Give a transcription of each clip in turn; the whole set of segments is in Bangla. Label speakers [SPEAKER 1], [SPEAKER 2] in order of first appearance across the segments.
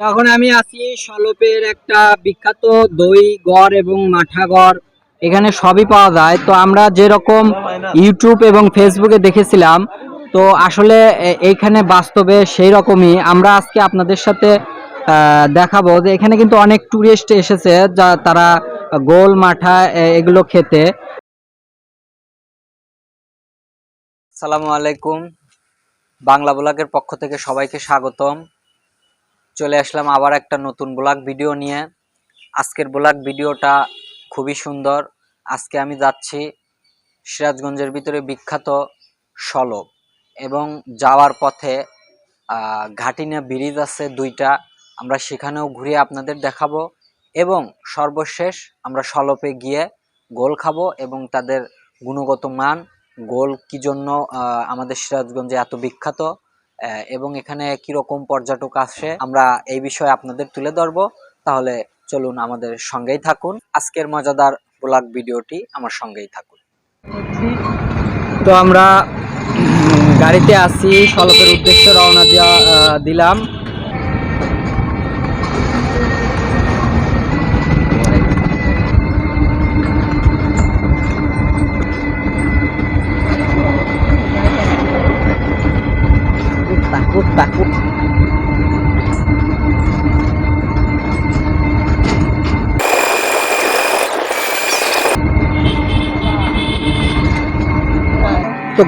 [SPEAKER 1] এখন আমি আছি সলপের একটা বিখ্যাত দই গড় এবং মাঠা গড়। এখানে সবই পাওয়া যায়। তো আমরা যেরকম ইউটিউব এবং ফেসবুকে দেখেছিলাম, তো আসলে এইখানে বাস্তবে সেই রকমই আমরা আজকে আপনাদের সাথে দেখাবো যে এখানে কিন্তু অনেক টুরিস্ট এসেছে যা তারা গোল, মাঠা এগুলো খেতে। সালামু আলাইকুম। বাংলা ব্লগের পক্ষ থেকে সবাইকে স্বাগতম। চলে আসলাম আবার একটা নতুন ব্লগ ভিডিও নিয়ে। আজকের ব্লগ ভিডিওটা খুবই সুন্দর। আজকে আমি যাচ্ছি সিরাজগঞ্জের ভিতরে বিখ্যাত সলব এবং যাওয়ার পথে ঘাটিনা ব্রিজ আছে দুইটা। আমরা সেখানেও ঘুরে আপনাদের দেখাবো এবং সর্বশেষ আমরা সলপে গিয়ে গোল খাব এবং তাদের গুণগত মান, গোল কি জন্য আমাদের সিরাজগঞ্জে এত বিখ্যাত এবং এখানে কীরকম পর্যটক আসে, আমরা এই বিষয়ে আপনাদের তুলে ধরবো। তাহলে চলুন আমাদের সঙ্গেই থাকুন। আজকের মজাদার ব্লগ ভিডিওটি আমার সঙ্গেই থাকুন। তো আমরা গাড়িতে আসি সলপের উদ্দেশ্যে রওনা দেওয়া দিলাম।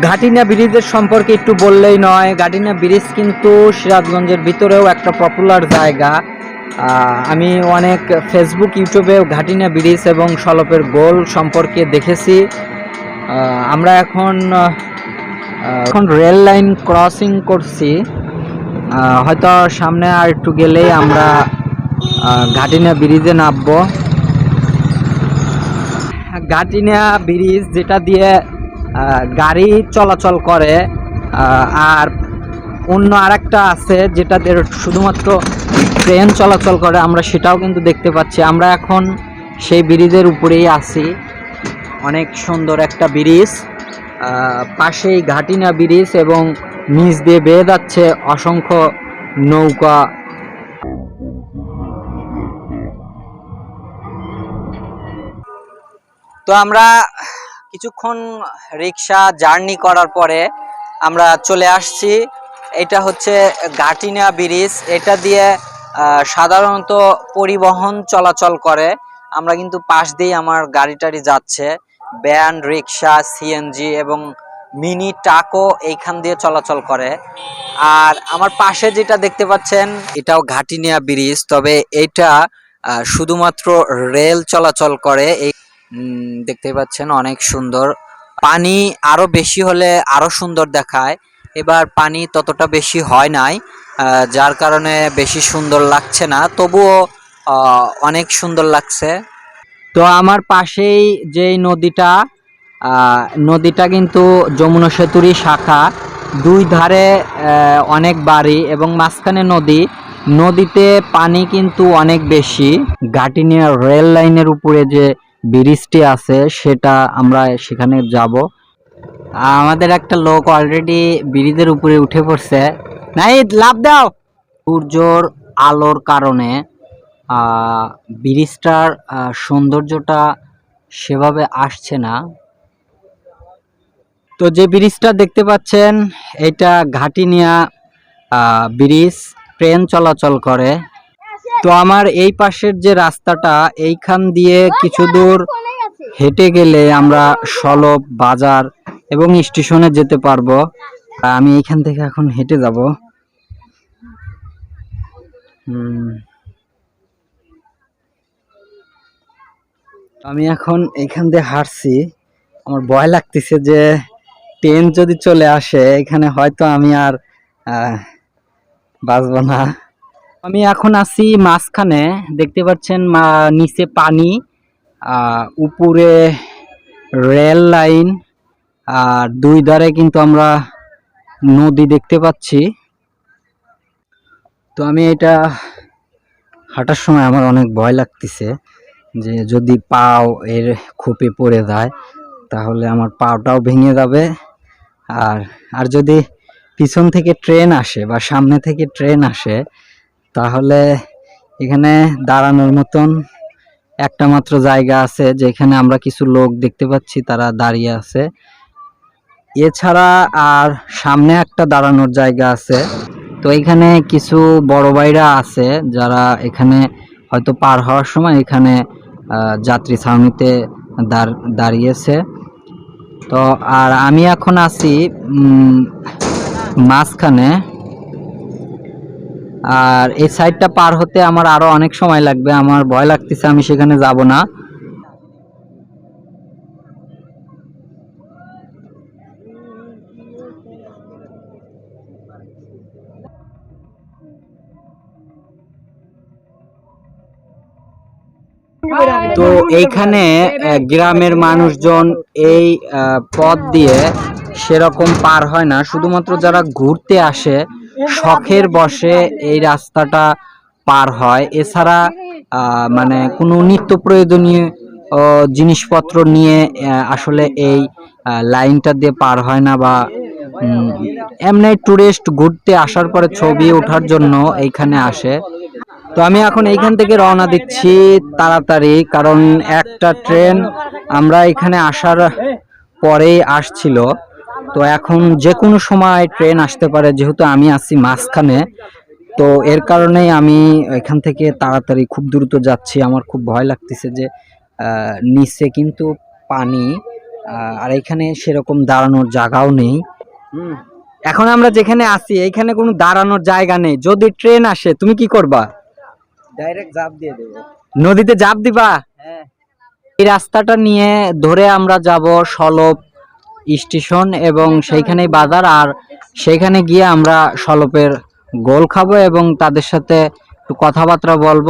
[SPEAKER 1] ঘাটিনা ব্রিজের সম্পর্কে একটু বললেই নয়। ঘাটিনা ব্রিজ কিন্তু সিরাজগঞ্জের ভিতরেও একটা পপুলার জায়গা। আমি অনেক ফেসবুক ইউটিউবেও ঘাটিনা ব্রিজ এবং সলপের গোল সম্পর্কে দেখেছি। আমরা এখন এখন রেল লাইন ক্রসিং করছি। হয়তো সামনে আর একটু গেলেই আমরা ঘাটিনা ব্রিজে নামবো। ঘাটিনা ব্রিজ যেটা দিয়ে গাড়ি চলাচল করে আর অন্য আরেকটা আছে যেটা শুধুমাত্র ট্রেন চলাচল করে, আমরা সেটাও কিন্তু দেখতে পাচ্ছি। আমরা এখন সেই ব্রিজের উপরেই আছি। অনেক সুন্দর একটা ব্রিজ। পাশেই ঘাটিনা ব্রিজ এবং নিচ দিয়ে বেয়ে যাচ্ছে অসংখ্য নৌকা। তো আমরা কিছুক্ষণ রিক্সা জার্নি করার পরে আমরা চলে আসছি। এটা হচ্ছে ঘাটিনা ব্রিজ। এটা দিয়ে সাধারণত পরিবহন চলাচল করে। আমরা কিন্তু পাশ দিয়ে আমার গাড়ি টাড়ি যাচ্ছে। ভ্যান, রিক্সা সিএনজি এবং মিনি ট্রাকও এইখান দিয়ে চলাচল করে। আর আমার পাশে যেটা দেখতে পাচ্ছেন, এটাও ঘাটিনিয়া ব্রিজ। তবে এটা শুধুমাত্র রেল চলাচল করে। এই দেখতে পাচ্ছেন অনেক সুন্দর। পানি আরও বেশি হলে আরও সুন্দর দেখায়। এবার পানি ততটা বেশি হয় নাই যার কারণে বেশি সুন্দর লাগছে না। তবুও অনেক সুন্দর লাগছে। তো আমার পাশেই যেই নদীটা নদীটা কিন্তু যমুনা সেতুরই শাখা। দুই ধারে অনেক বাড়ি এবং মাঝখানে নদী। নদীতে পানি কিন্তু অনেক বেশি। গাটিনিয়া রেল লাইনের উপরে যে ব্রিজটি আছে, সেটা আমরা সেখানে যাব। আমাদের একটা লোক অলরেডি ব্রিজের উপরে উঠে পড়ছে। নাই লাভ দাও! সূর্যর আলোর কারণে ব্রিজটার সৌন্দর্যটা সেভাবে আসছে না। তো যে ব্রিজটা দেখতে পাচ্ছেন, এটা ঘাটিনিয়া ব্রিজ, ট্রেন চলাচল করে। তো আমার এই পাশের যে রাস্তাটা এইখান দিয়ে কিছু দূর হেঁটে গেলে আমরা সলব বাজার এবং স্টেশনে যেতে পারব। আমি এইখান থেকে এখন হেঁটে যাব। আমি এখন এইখান দিয়ে হাঁটছি। আমার ভয় লাগতেছে যে ট্রেন যদি চলে আসে এখানে হয়তো আমি আর বাঁচবো না। আমি এখন আছি মাঝখানে, দেখতে পাচ্ছেন নিচে পানি উপরে রেল লাইন, আর দুই ধারে কিন্তু আমরা নদী দেখতে পাচ্ছি। তো আমি এটা হাঁটার সময় আমার অনেক ভয় লাগতেছে যে যদি পাও এর খোপে পড়ে যায়, তাহলে আমার পাওটাও ভেঙে যাবে। আর আর যদি পিছন থেকে ট্রেন আসে বা সামনে থেকে ট্রেন আসে তাহলে এখানে দাঁড়ানোর মতন একটা মাত্র জায়গা আছে যেখানে আমরা কিছু লোক দেখতে পাচ্ছি, তারা দাঁড়িয়ে আছে। এছাড়া আর সামনে একটা দাঁড়ানোর জায়গা আছে। তো এখানে কিছু বড় ভাইরা আছে যারা এখানে হয়তো পার হওয়ার সময় এখানে যাত্রী ছাউনিতে দাঁড়- দাঁড়িয়েছে। তো আর আমি এখন আছি মাঝখানে আর এই সাইডটা পার হতে আমার আরও অনেক সময় লাগবে, আমার ভয় লাগতেছে, আমি সেখানে যাব না। তো এইখানে গ্রামের মানুষজন এই পথ দিয়ে সেরকম পার হয় না, শুধুমাত্র যারা ঘুরতে আসে শখের বসে এই রাস্তাটা পার হয়। এছাড়া মানে কোনো নিত্য প্রয়োজনীয় জিনিসপত্র নিয়ে আসলে এই লাইনটা দিয়ে পার হয় না বা এমনি টুরিস্ট ঘুরতে আসার পরে ছবি ওঠার জন্য এইখানে আসে। তো আমি এখন এইখান থেকে রওনা দিচ্ছি তাড়াতাড়ি, কারণ একটা ট্রেন আমরা এখানে আসার পরেই আসছিল। তো এখন যে কোনো সময় ট্রেন আসতে পারে যেহেতু আমি আছি মাঝখানে তো এর কারণেই আমি এখান থেকে তাড়াতাড়ি খুব দ্রুত যাচ্ছি। আমার খুব ভয় লাগতেছে যে নিচে কিন্তু পানি আর এখানে সেরকম দাঁড়ানোর জায়গাও নেই। এখন আমরা যেখানে আছি এখানে কোনো দাঁড়ানোর জায়গা নেই। যদি ট্রেন আসে তুমি কি করবা?
[SPEAKER 2] ডাইরেক্ট জাপ দিয়ে দেবো।
[SPEAKER 1] নদীতে জাপ দিবা?
[SPEAKER 2] হ্যাঁ।
[SPEAKER 1] এই রাস্তাটা নিয়ে ধরে আমরা যাব সলপ স্টেশন এবং সেইখানেই বাজার, আর সেইখানে গিয়ে আমরা সলপের গোল খাব এবং তাদের সাথে একটু কথাবার্তা বলব।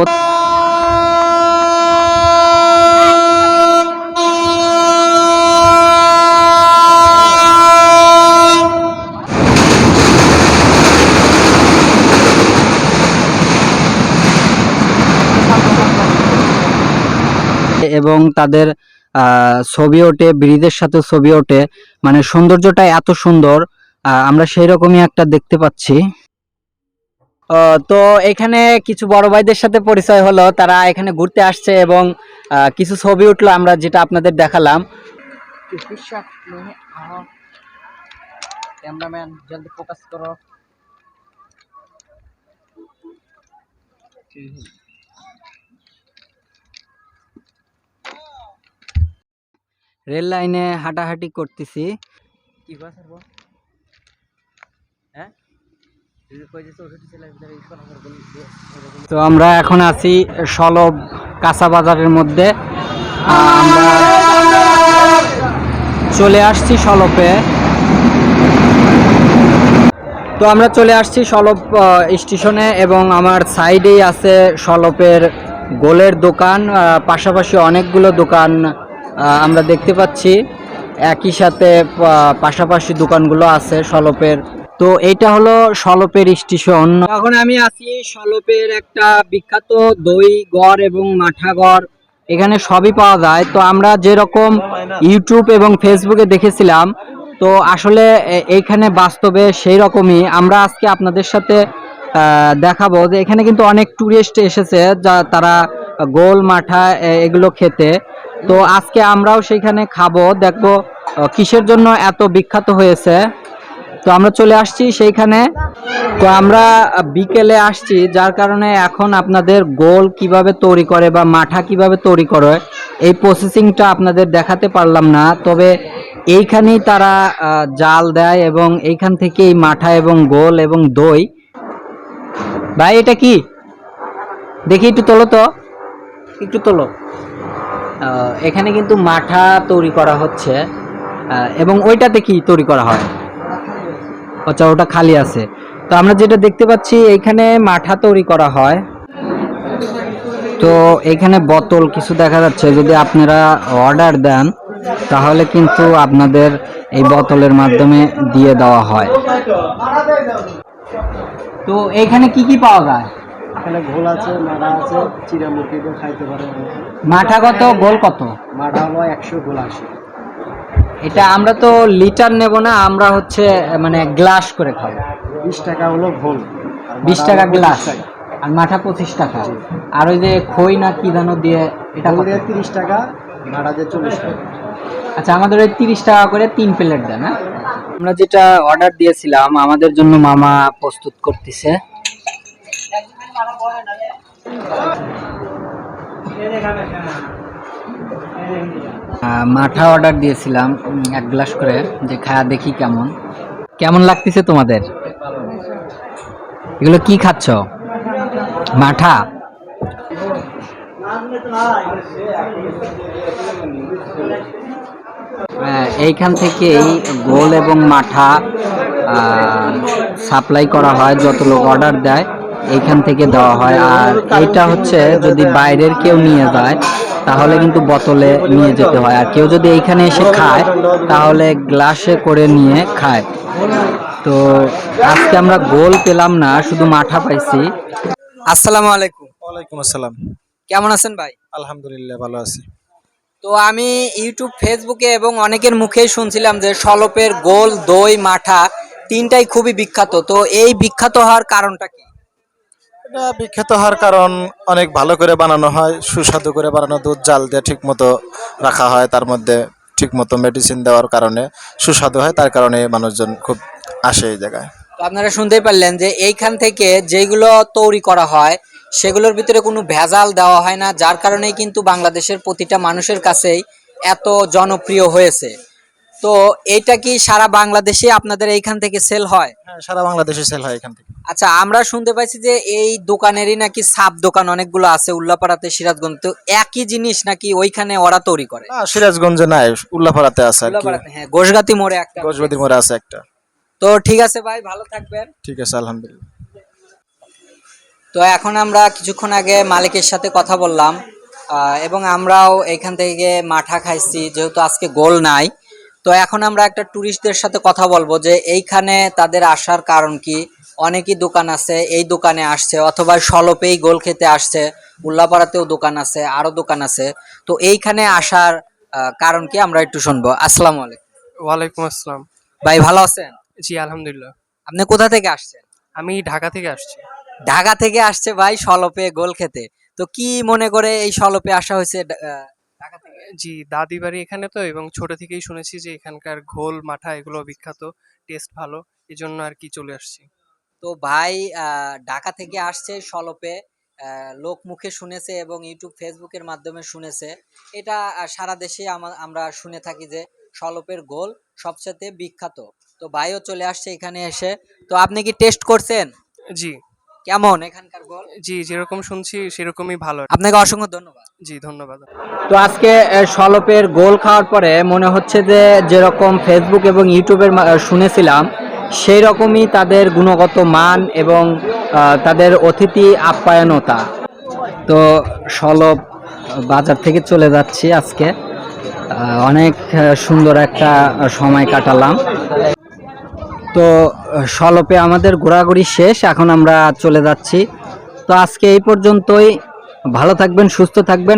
[SPEAKER 1] এবং তাদের ছবি ওঠে ব্রিজের সাথে ছবি ওঠে। মানে সৌন্দর্যটা এত সুন্দর আহ, আমরা সেই রকমই একটা দেখতে পাচ্ছি। আহ, তো এখানে কিছু বড় ভাইদের সাথে পরিচয় হলো তারা এখানে ঘুরতে আসছে এবং আহ, কিছু ছবি উঠল আমরা যেটা আপনাদের দেখালাম।
[SPEAKER 2] ক্যামেরাম্যান জলদি ফোকাস করো।
[SPEAKER 1] রেল লাইনে হাঁটাহাঁটি করতেছি।
[SPEAKER 2] কি হ্যাঁ?
[SPEAKER 1] তো আমরা এখন আছি সলব কাঁচা বাজারের মধ্যে। আমরা চলে আসছি সলপে তো আমরা চলে আসছি সলপ স্টেশনে এবং আমার সাইডেই আছে সলপের গোলের দোকান। পাশাপাশি অনেকগুলো দোকান আমরা দেখতে পাচ্ছি একই সাথে পাশাপাশি দোকানগুলো আছে সলপের। তো এইটা হলো সলপের স্টেশন। এখন আমি আছি সলপের একটা বিখ্যাত দই গড় এবং মাঠা গড়। এখানে সবই পাওয়া যায়। তো আমরা যেরকম ইউটিউব এবং ফেসবুকে দেখেছিলাম, তো আসলে এইখানে বাস্তবে সেই রকমই আমরা আজকে আপনাদের সাথে দেখাবো যে এখানে কিন্তু অনেক টুরিস্ট এসেছে, যা তারা গোল, মাঠা এগুলো খেতে। তো আজকে আমরাও সেখানে খাব। দেখব কিসের জন্য এত বিখ্যাত হয়েছে। তো আমরা চলে আসছি সেইখানে। তো আমরা বিকেলে আসছি, যার কারণে এখন আপনাদের গোল কীভাবে তৈরি করে বা মাঠা কীভাবে তৈরি করে, এই প্রসেসিংটা আপনাদের দেখাতে পারলাম না। তবে এইখানেই তারা জাল দেয় এবং এইখান থেকে এই মাঠা এবং গোল এবং দই। ভাই, এটা কি? দেখি একটু তোলো তো। একটু তোলো। এখানে কিন্তু মাঠা তৈরি করা হচ্ছে এবং ওইটাতে কি তৈরি করা হয়? আচ্ছা ওটা খালি আছে। তো আমরা যেটা দেখতে পাচ্ছি এইখানে মাঠা তৈরি করা হয়। তো এখানে বোতল কিছু দেখা যাচ্ছে। যদি আপনারা অর্ডার দেন, তাহলে কিন্তু আপনাদের এই বোতলের মাধ্যমে দিয়ে দেওয়া হয়। তো এখানে কি কি পাওয়া যায়?
[SPEAKER 2] এখানে ঘোল আছে মারা আছে চিরা মুরগিকেও খাইতে পারে
[SPEAKER 1] মাঠা কত গোল কত?
[SPEAKER 2] মারা হলো একশো গোল আসে
[SPEAKER 1] এটা আমরা তো লিটার নেব না আমরা হচ্ছে মানে গ্লাস করে খাব।
[SPEAKER 2] বিশ টাকা হলো ঘোল। আর
[SPEAKER 1] 20 টাকা গ্লাস।
[SPEAKER 2] 25
[SPEAKER 1] আর মাঠা পঁচিশ টাকা। আর ওই যে খই না কি দানো দিয়ে এটা?
[SPEAKER 3] তিরিশ টাকা ভাড়া দিয়ে চল্লিশ টাকা।
[SPEAKER 1] আচ্ছা আমাদের ওই তিরিশ টাকা করে তিন প্লেট দেন হ্যাঁ? আমরা যেটা অর্ডার দিয়েছিলাম আমাদের জন্য মামা প্রস্তুত করতেছে। মাঠা অর্ডার দিয়েছিলাম এক গ্লাস করে, যে খায়া দেখি কেমন। কেমন লাগতেছে তোমাদের? এগুলো কি খাচ্ছ? মাঠা? এইখান থেকেই গোল এবং মাঠা সাপ্লাই করা হয়, যত লোক অর্ডার দেয়। এইখান থেকে দেওয়া হয়। আর এইটা হচ্ছে যদি বাইরের কেউ নিয়ে যায় তাহলে কিন্তু বোতলে নিয়ে যেতে হয়। আর কেউ যদি এইখানে এসে খায় তাহলে গ্লাসে করে নিয়ে খায়। তো আজকে আমরা গোল পেলাম না শুধু মাঠা পাইছি। আসসালামু আলাইকুম।
[SPEAKER 3] ওয়ালাইকুম আসসালাম।
[SPEAKER 1] কেমন আছেন ভাই?
[SPEAKER 3] আলহামদুলিল্লাহ ভালো আছি।
[SPEAKER 1] তো আমি ইউটিউব ফেসবুকে এবং অনেকের মুখেই শুনছিলাম যে সলপের গোল দই মাঠা তিনটাই খুবই বিখ্যাত। তো এই বিখ্যাত হওয়ার কারণটা কি?
[SPEAKER 3] এটা বিখ্যাত হওয়ার কারণ অনেক ভালো করে বানানো হয়, সুস্বাদু করে বানানো দুধ, জাল দিয়ে ঠিক মতো রাখা হয়, তার মধ্যে ঠিক মতো মেডিসিন দেওয়ার কারণে সুস্বাদু হয়, তার কারণে মানুষজন খুব আসে এই জায়গায়।
[SPEAKER 1] আপনারা শুনতেই পারলেন যে এইখান থেকে যেগুলো তৈরি করা হয়, সেগুলোর ভিতরে কোনো ভেজাল দেওয়া হয় না, যার কারণেই কিন্তু বাংলাদেশের প্রতিটা মানুষের কাছেই এত জনপ্রিয় হয়েছে। তো এইটা কি সারা বাংলাদেশে আপনাদের এইখান থেকে সেল হয়?
[SPEAKER 3] হ্যাঁ সারা বাংলাদেশে সেল হয় এখান থেকে।
[SPEAKER 1] আচ্ছা আমরা শুনতে পাইছি যে এই দোকানেরই নাকি সাব দোকান অনেকগুলো আছে উল্লাপাড়াতে সিরাজগঞ্জ। তো একই জিনিস নাকি ওইখানে ওরা তৈরি করে?
[SPEAKER 3] না সিরাজগঞ্জে নাই উল্লাপাড়াতে আছে আর কি।
[SPEAKER 1] উল্লাপাড়াতে হ্যাঁ গোসগাতি মোড়ে একটা।
[SPEAKER 3] গজবতী মোড়ে আছে একটা।
[SPEAKER 1] তো ঠিক আছে ভাই ভালো থাকবেন।
[SPEAKER 3] ঠিক আছে আলহামদুলিল্লাহ।
[SPEAKER 1] তো এখন আমরা কিছুক্ষণ আগে মালিকের সাথে কথা বললাম আহ, এবং আমরাও এখান থেকে মাঠা খাইছি যেহেতু আজকে গোল নাই। তো এখন আমরা একটা ট্যুরিস্টদের সাথে কথা বলব যে এইখানে তাদের আসার কারণ কি? অনেকই দোকান আছে এই দোকানে আসছে অথবা সলপেই গোল খেতে আসছে উল্লাপাড়াতেও দোকান আছে আরও দোকান আছে। তো এইখানে আসার কারণ কি আমরা একটু শুনব। আসসালামু আলাইকুম।
[SPEAKER 4] ওয়ালাইকুম আসসালাম।
[SPEAKER 1] ভাই ভালো আছেন?
[SPEAKER 4] জি আলহামদুলিল্লাহ।
[SPEAKER 1] আপনি কোথা থেকে আসছেন?
[SPEAKER 4] আমি ঢাকা থেকে আসছি।
[SPEAKER 1] ঢাকা থেকে আসছে ভাই সলপে গোল খেতে। তো কি মনে করে এই সলপে আসা হয়েছে ঢাকা থেকে।
[SPEAKER 4] জি দাদি বাড়ি এখানে তো এবং ছোট থেকেই শুনেছি যে এখানকার ঘোল মাঠা এগুলো বিখ্যাত টেস্ট ভালো এই জন্য আর কি চলে আসছি।
[SPEAKER 1] তো ভাই আহ, ঢাকা থেকে আসছে সলপে আহ, লোক মুখে শুনেছে এবং ইউটিউব ফেসবুকের মাধ্যমে শুনেছে। এটা আহ, সারা দেশে আমা- আমরা শুনে থাকি যে সলপের গোল সবচেয়ে বিখ্যাত। তো ভাইও চলে আসছে এখানে এসে। তো আপনি কি টেস্ট করছেন?
[SPEAKER 4] জি।
[SPEAKER 1] কেমন এখানকার গোল
[SPEAKER 4] জি যেরকম শুনছি সেরকমই ভালো।
[SPEAKER 1] আপনাকে অসংখ্য ধন্যবাদ।
[SPEAKER 4] জি ধন্যবাদ।
[SPEAKER 1] তো আজকে সলপের গোল খাওয়ার পরে মনে হচ্ছে যে যেরকম ফেসবুক এবং ইউটিউবের মা- শুনেছিলাম সেই রকমই তাদের গুণগত মান এবং তাদের অতিথি আপ্যায়নতা। তো সলপ বাজার থেকে চলে যাচ্ছি আজকে। অনেক সুন্দর একটা সময় কাটালাম। তো সলপে আমাদের ঘোরাঘুরি শেষ, এখন আমরা চলে যাচ্ছি। তো আজকে এই পর্যন্তই। ভালো থাকবেন, সুস্থ থাকবেন।